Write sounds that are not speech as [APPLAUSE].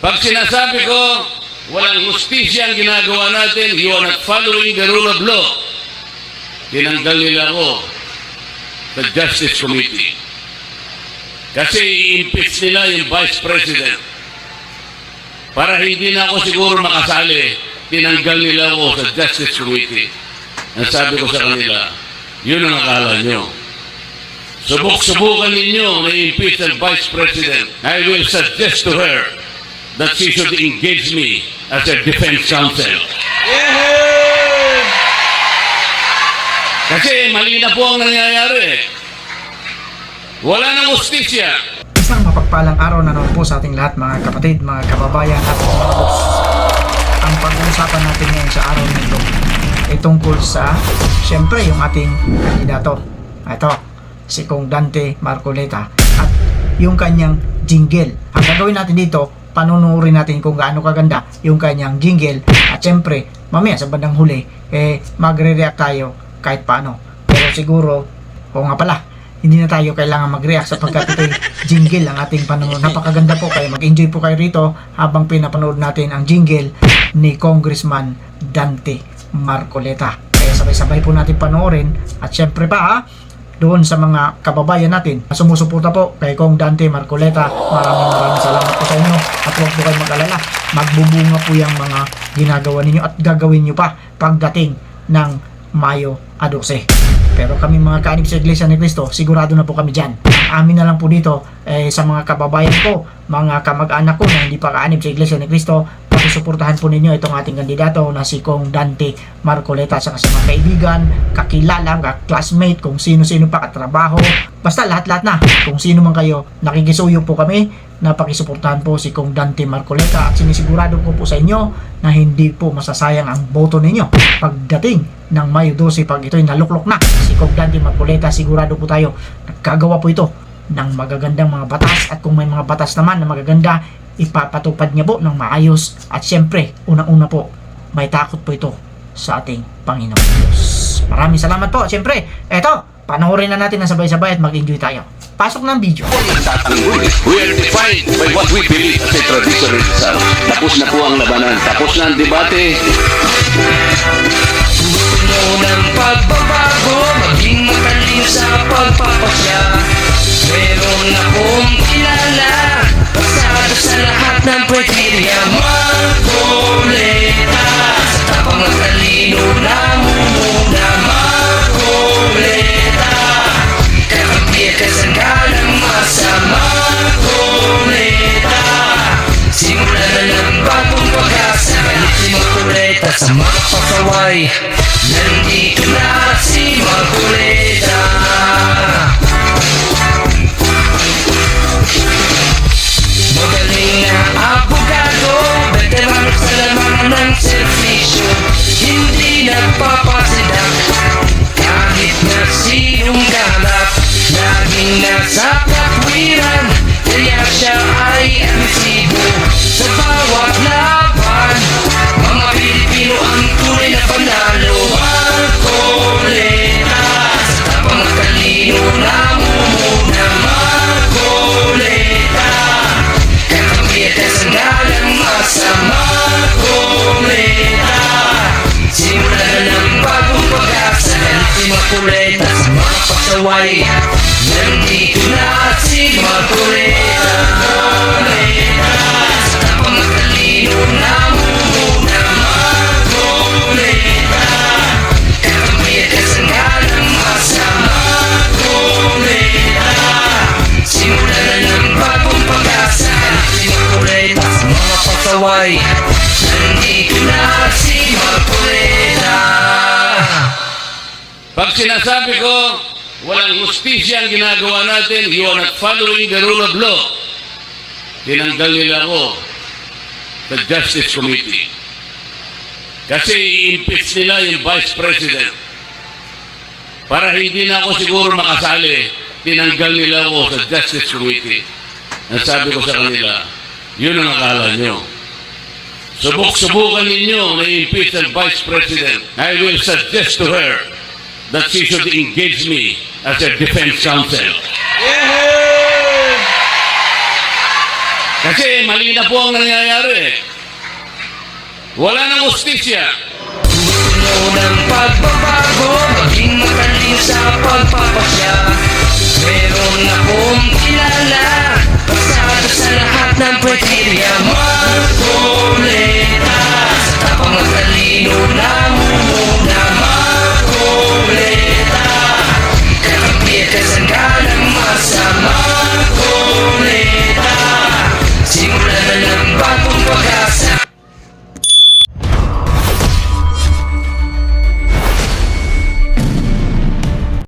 Pag sinasabi ko, walang justisya ang ginagawa natin, you are not following the rule of law. Tinanggal nila ako sa Justice Committee. Kasi i-impeach nila yung Vice President. Para hindi na ako siguro makasali, tinanggal nila ako sa Justice Committee. Ang sabi ko sa kanila, yun ang akala nyo. Subok-subukan ninyo na impeach ang Vice President. I will suggest to her that she should engage me as a defense counsel. Kasi mali na po ang nangyayari. Wala nang justisya. Isang mapagpalang araw na naman po sa ating lahat mga kapatid, mga kababayan at mga boss. Ang pag-uusapan natin ngayon sa araw nito ay tungkol sa, siyempre, yung ating kandidato. Ito, si Kong Dante Marcoleta at yung kanyang jingle. Ang gagawin natin dito, panunurin natin kung gaano kaganda yung kanyang jingle at siyempre, mamaya sa bandang huli, eh, magre-react tayo kahit paano. Pero siguro, o nga pala, hindi na tayo kailangan mag-react sapagkat ito'y [LAUGHS] jingle ang ating panonood. Napakaganda po kayo. Mag-enjoy po kayo rito habang pinapanood natin ang jingle ni Congressman Dante Marcoleta. Kaya sabay-sabay po natin panoorin at syempre pa ha, doon sa mga kababayan natin na sumusuporta po kay Kong Dante Marcoleta. Maraming maraming salamat po sa inyo at huwag po kayo mag-alala. Magbubunga po yung mga ginagawa ninyo at gagawin nyo pa pagdating ng Mayo a 12. Pero kami mga kaanib sa Iglesia ni Cristo, sigurado na po kami dyan. Amin na lang po dito eh, sa mga kababayan ko, mga kamag-anak ko na hindi pa kaanib sa Iglesia ni Cristo, pakisuportahan po ninyo itong ating kandidato na si Kong Dante Marcoleta sa mga kaibigan, kakilala, classmate, kung sino-sino pa katrabaho, basta lahat-lahat na. Kung sino man kayo, nakikisuyo po kami na pakisuportahan po si Kong Dante Marcoleta at sinisigurado ko po sa inyo na hindi po masasayang ang boto ninyo pagdating ng Mayo 12 pag ito'y naluklok na si Kong Dante Marcoleta sigurado po tayo nagkagawa po ito ng magagandang mga batas at kung may mga batas naman na magaganda ipapatupad niya po ng maayos at syempre unang-una po may takot po ito sa ating Panginoon Diyos maraming salamat po syempre eto panoorin na natin na sabay-sabay at mag-enjoy tayo pasok ng video. We are defined by what we believe as a tradition. Tapos na po ang labanan. Tapos na ang debate. Puno ng pagbabago Si Marcoleta sa mga pasaway Nandito na si Marcoleta Si Marcoleta sa mga pasaway Nandito na si Marcoleta Marcoleta Sa tapang at talino Namumuna Marcoleta Kakampi at kasanggalang masa Marcoleta Simula na ng sa mga pasaway Pag sinasabi ko, walang justisya ang ginagawa natin, you are not following the rule of law. Tinanggal nila ako sa Justice Committee. Kasi i-impeach nila yung Vice President. Para hindi na ako siguro makasali, tinanggal nila ako sa Justice Committee. Ang sabi ko sa kanila, yun ang akala nyo. Subok-subukan ninyo na impeach ang Vice President. I will suggest to her that she should engage me as a defense counsel. Kasi Kasi mali na po ang nangyayari. Wala nang ustisya. Puno ng pagbabago Maging magaling sa pagpapasya Meron akong kilala Pasado sa lahat ng kriteria Magkuleta Sa tapang at talino na